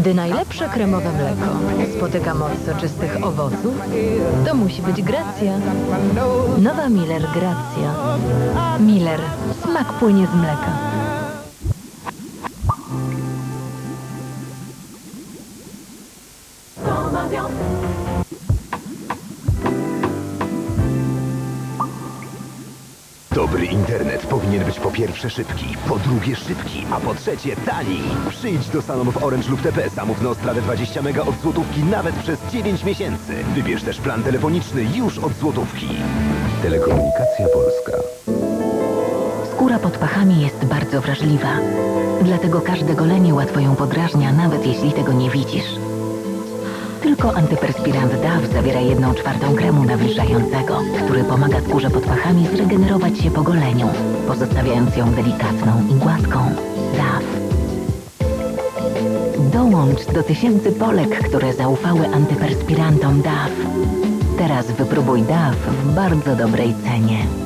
Gdy najlepsze kremowe mleko spotyka moc soczystych owoców, to musi być Gracja. Nowa Miller Gracja. Miller. Smak płynie z mleka. Dobry internet powinien być po pierwsze szybki, po drugie szybki, a po trzecie tani. Przyjdź do salonów Orange lub TP, zamów na Ostrawę 20 mega od złotówki nawet przez 9 miesięcy. Wybierz też plan telefoniczny już od złotówki. Telekomunikacja Polska. Skóra pod pachami jest bardzo wrażliwa. Dlatego każde golenie łatwo ją podrażnia, nawet jeśli tego nie widzisz. Tylko antyperspirant DAW zawiera jedną czwartą kremu nawilżającego, który pomaga skórze pod pachami zregenerować się po goleniu, pozostawiając ją delikatną i gładką. DAW. Dołącz do tysięcy Polek, które zaufały antyperspirantom DAW. Teraz wypróbuj DAW w bardzo dobrej cenie.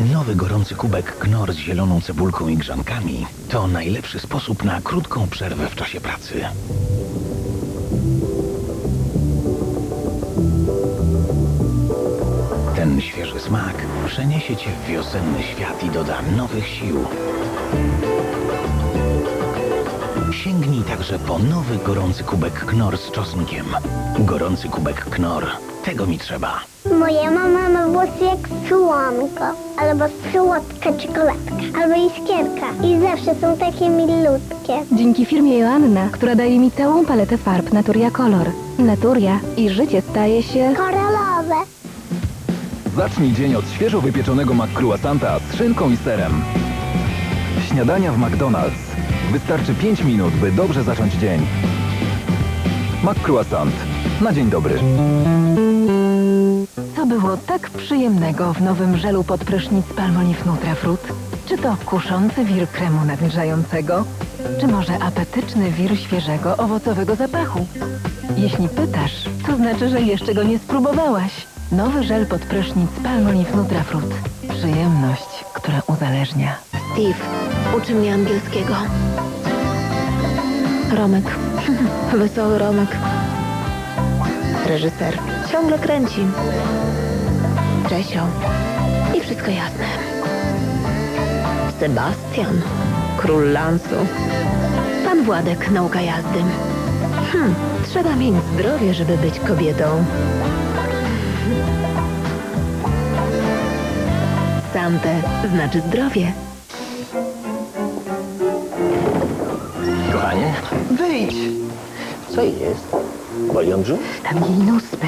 Nowy gorący kubek Knor z zieloną cebulką i grzankami to najlepszy sposób na krótką przerwę w czasie pracy. Ten świeży smak przeniesie cię w wiosenny świat i doda nowych sił. Sięgnij także po nowy gorący kubek Knor z czosnkiem. Gorący kubek Knor. Tego mi trzeba. Moja mama włosy jak słomko, albo słodka czekoladka, albo iskierka. I zawsze są takie milutkie. Dzięki firmie Joanna, która daje mi całą paletę farb Naturia Color. Naturia i życie staje się... Koralowe. Zacznij dzień od świeżo wypieczonego McCruasanta z szynką i serem. Śniadania w McDonald's. Wystarczy 5 minut, by dobrze zacząć dzień. McCruasant. Na dzień dobry. Co było tak przyjemnego w nowym żelu pod prysznic Palmolive Nutrafruit? Czy to kuszący wir kremu nawilżającego? Czy może apetyczny wir świeżego, owocowego zapachu? Jeśli pytasz, to znaczy, że jeszcze go nie spróbowałaś. Nowy żel pod prysznic Palmolive Nutrafruit. Przyjemność, która uzależnia. Steve, uczy mnie angielskiego. Romek. Wesoły Romek. Reżyser. Ciągle kręci. Czesio. I wszystko jasne. Sebastian. Król lansu. Pan Władek, nauka jazdy. Hm, trzeba mieć zdrowie, żeby być kobietą. Sante znaczy zdrowie. Kochanie, wyjdź! Co jest? Boli brzuch? Tam jej nuspy.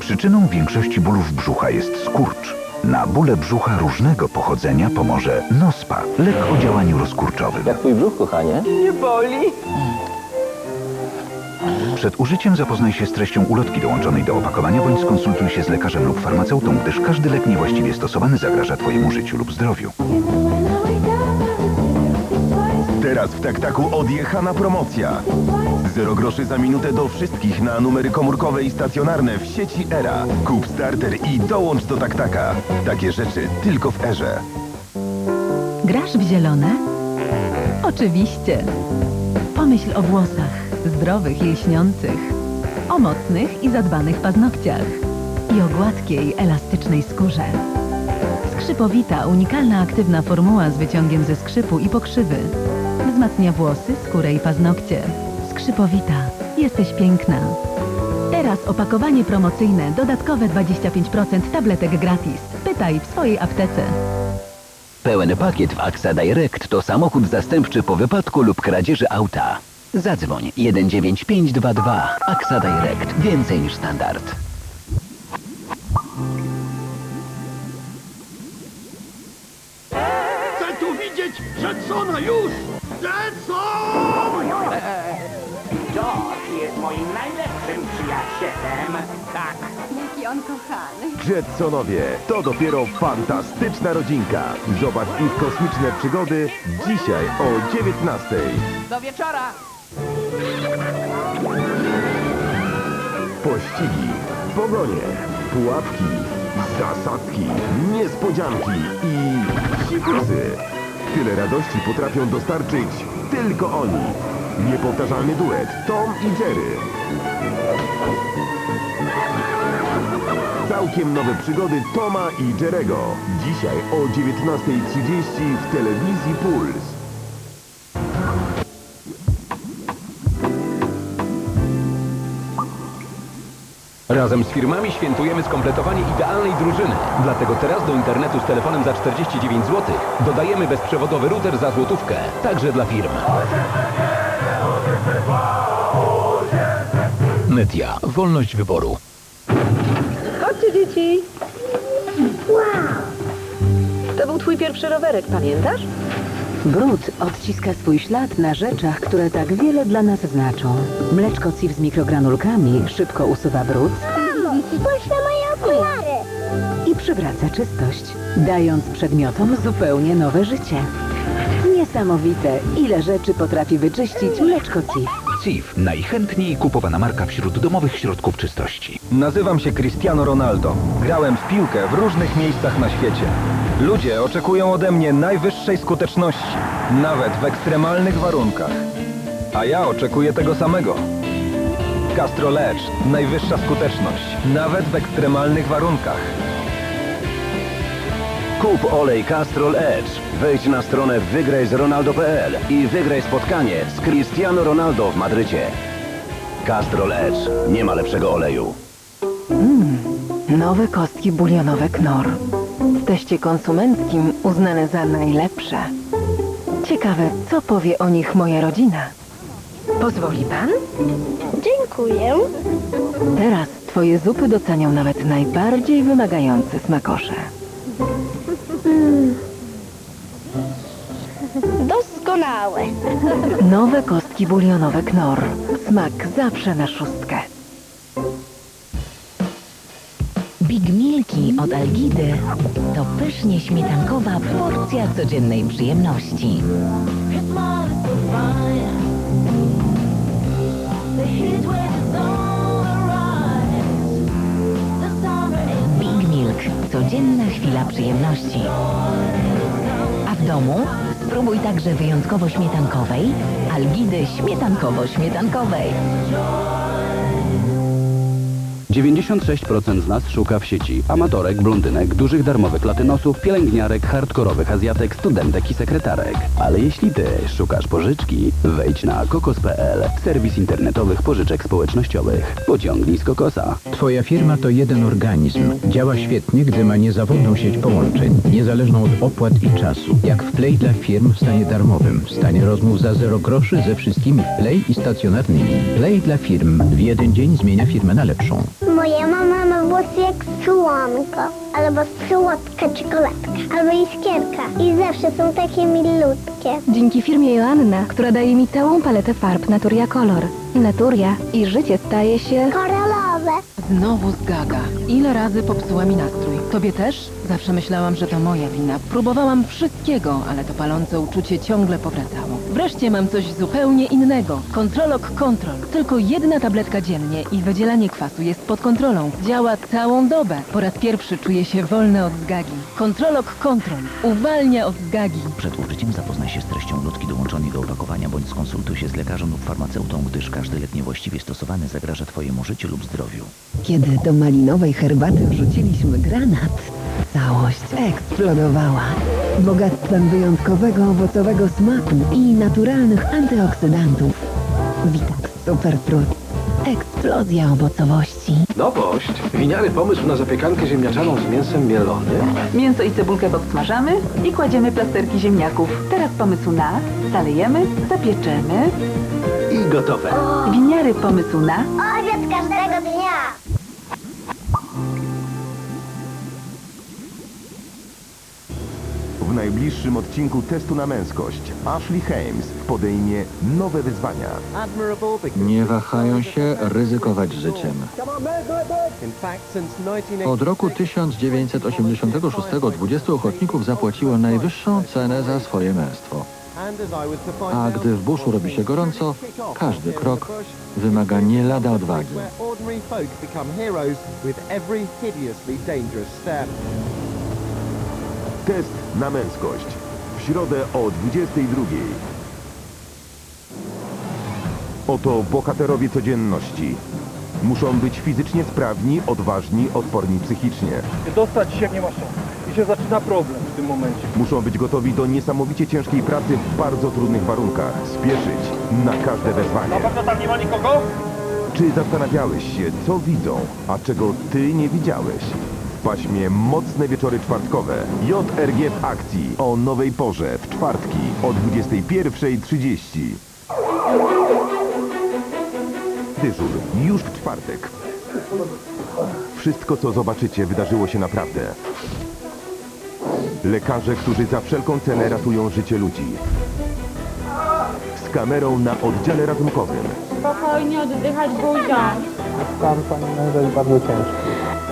Przyczyną większości bólów brzucha jest skurcz. Na bóle brzucha różnego pochodzenia pomoże Nospa, lek o działaniu rozkurczowym. Jak twój brzuch, kochanie? Przed użyciem zapoznaj się z treścią ulotki dołączonej do opakowania bądź skonsultuj się z lekarzem lub farmaceutą, gdyż każdy lek niewłaściwie stosowany zagraża Twojemu życiu lub zdrowiu. Teraz w Taktaku odjechana promocja. Zero groszy za minutę do wszystkich na numery komórkowe i stacjonarne w sieci Era. Kup starter i dołącz do Taktaka. Takie rzeczy tylko w Erze. Grasz w zielone? Oczywiście. Pomyśl o włosach, zdrowych i lśniących, o mocnych i zadbanych paznokciach i o gładkiej, elastycznej skórze. Skrzypowita, unikalna aktywna formuła z wyciągiem ze skrzypu i pokrzywy. Wzmacnia włosy, skórę i paznokcie. Skrzypowita. Jesteś piękna. Teraz opakowanie promocyjne, dodatkowe 25% tabletek gratis. Pytaj w swojej aptece. Pełen pakiet w AXA Direct to samochód zastępczy po wypadku lub kradzieży auta. Zadzwoń 19522 AXA Direct. Więcej niż standard. Chcę tu widzieć Jetsona już! Jetson! George jest moim najlepszym przyjacielem. Tak. Jetsonowie to dopiero fantastyczna rodzinka. Zobacz ich kosmiczne przygody dzisiaj o 19. Do wieczora. Pościgi, pogonie, pułapki, zasadzki, niespodzianki i sikusy. Tyle radości potrafią dostarczyć tylko oni. Niepowtarzalny duet Tom i Jerry. Całkiem nowe przygody Toma i Jerego. Dzisiaj o 19.30 w telewizji Puls. Razem z firmami świętujemy skompletowanie idealnej drużyny. Dlatego teraz do internetu z telefonem za 49 zł dodajemy bezprzewodowy router za złotówkę. Także dla firm. Media. Wolność wyboru. Chodźcie, dzieci. To był twój pierwszy rowerek, pamiętasz? Brud odciska swój ślad na rzeczach, które tak wiele dla nas znaczą. Mleczko CIF z mikrogranulkami szybko usuwa brud Mamo, spójrz na moje okulary. i przywraca czystość, dając przedmiotom zupełnie nowe życie. Niesamowite, ile rzeczy potrafi wyczyścić mleczko CIF. Najchętniej kupowana marka wśród domowych środków czystości. Nazywam się Cristiano Ronaldo. Grałem w piłkę w różnych miejscach na świecie. Ludzie oczekują ode mnie najwyższej skuteczności, nawet w ekstremalnych warunkach. A ja oczekuję tego samego. Castrol Edge. Najwyższa skuteczność, nawet w ekstremalnych warunkach. Kup olej Castrol Edge. Wejdź na stronę wygrajzronaldo.pl i wygraj spotkanie z Cristiano Ronaldo w Madrycie. Castrol Edge. Nie ma lepszego oleju. Mm, nowe kostki bulionowe Knor. W teście konsumenckim uznane za najlepsze. Ciekawe, co powie o nich moja rodzina. Pozwoli pan? Dziękuję. Teraz twoje zupy docenią nawet najbardziej wymagający smakosze. Doskonałe. Nowe kostki bulionowe Knor. Smak zawsze na szóstkę. Big Milki od Algidy to pysznie śmietankowa porcja codziennej przyjemności. Big Milk. Codzienna chwila przyjemności. A w domu spróbuj także wyjątkowo śmietankowej Algidy śmietankowo-śmietankowej. 96% z nas szuka w sieci amatorek, blondynek, dużych darmowych latynosów, pielęgniarek, hardkorowych azjatek, studentek i sekretarek. Ale jeśli ty szukasz pożyczki, wejdź na kokos.pl, serwis internetowych pożyczek społecznościowych. Pociągnij z kokosa. Twoja firma to jeden organizm. Działa świetnie, gdy ma niezawodną sieć połączeń, niezależną od opłat i czasu. Jak w Play dla firm w stanie darmowym, w stanie rozmów za zero groszy ze wszystkimi Play i stacjonarnymi. Play dla firm w jeden dzień zmienia firmę na lepszą. Moja mama ma włosy jak słonko, albo słodka czekoladka, albo iskierka. I zawsze są takie milutkie. Dzięki firmie Joanna, która daje mi całą paletę farb Naturia Color. Naturia i życie staje się... Koralowe. Znowu zgaga. Ile razy popsuła mi nastrój? Tobie też? Zawsze myślałam, że to moja wina. Próbowałam wszystkiego, ale to palące uczucie ciągle powracało. Wreszcie mam coś zupełnie innego. Kontrolok Control. Tylko jedna tabletka dziennie i wydzielanie kwasu jest pod kontrolą. Działa całą dobę. Po raz pierwszy czuję się wolny od zgagi. Kontrolok Control. Uwalnia od zgagi. Przed użyciem zapoznaj się z treścią lotki dołączonej do opakowania bądź skonsultuj się z lekarzem lub farmaceutą, gdyż każdy lek niewłaściwie stosowany zagraża Twojemu życiu lub zdrowiu. Kiedy do malinowej herbaty wrzuciliśmy granat, całość eksplodowała. Bogactwem wyjątkowego owocowego smaku i naturalnych antyoksydantów. Witax Superfruit. Eksplozja owocowości. Nowość. Winiary pomysł na zapiekankę ziemniaczaną z mięsem mielonym. Mięso i cebulkę podsmażamy i kładziemy plasterki ziemniaków. Teraz pomysł na zalejemy, zapieczemy. I gotowe. Winiary pomysł na najbliższym odcinku testu na męskość Ashley Hames podejmie nowe wyzwania. Nie wahają się ryzykować życiem. Od roku 1986 20 ochotników zapłaciło najwyższą cenę za swoje męstwo. A gdy w buszu robi się gorąco, każdy krok wymaga nie lada odwagi. Test na męskość. w środę o 22. Oto bohaterowie codzienności. Muszą być fizycznie sprawni, odważni, odporni psychicznie. Dostać się nie ma szans. I się zaczyna problem w tym momencie. Muszą być gotowi do niesamowicie ciężkiej pracy w bardzo trudnych warunkach. Spieszyć na każde wezwanie. pewno tam nie ma nikogo? Czy zastanawiałeś się, co widzą, a czego ty nie widziałeś? W paśmie Mocne Wieczory Czwartkowe JRG w akcji o nowej porze w czwartki o 21.30. Dyżur już w czwartek. Wszystko, co zobaczycie, wydarzyło się naprawdę. Lekarze, którzy za wszelką cenę ratują życie ludzi. Z kamerą na oddziale ratunkowym. Spokojnie oddychać buzią. Stan pani męża jest bardzo ciężki.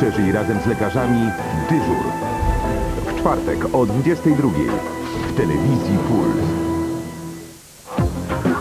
Przeżyj razem z lekarzami dyżur. W czwartek o 22.00 w telewizji Puls.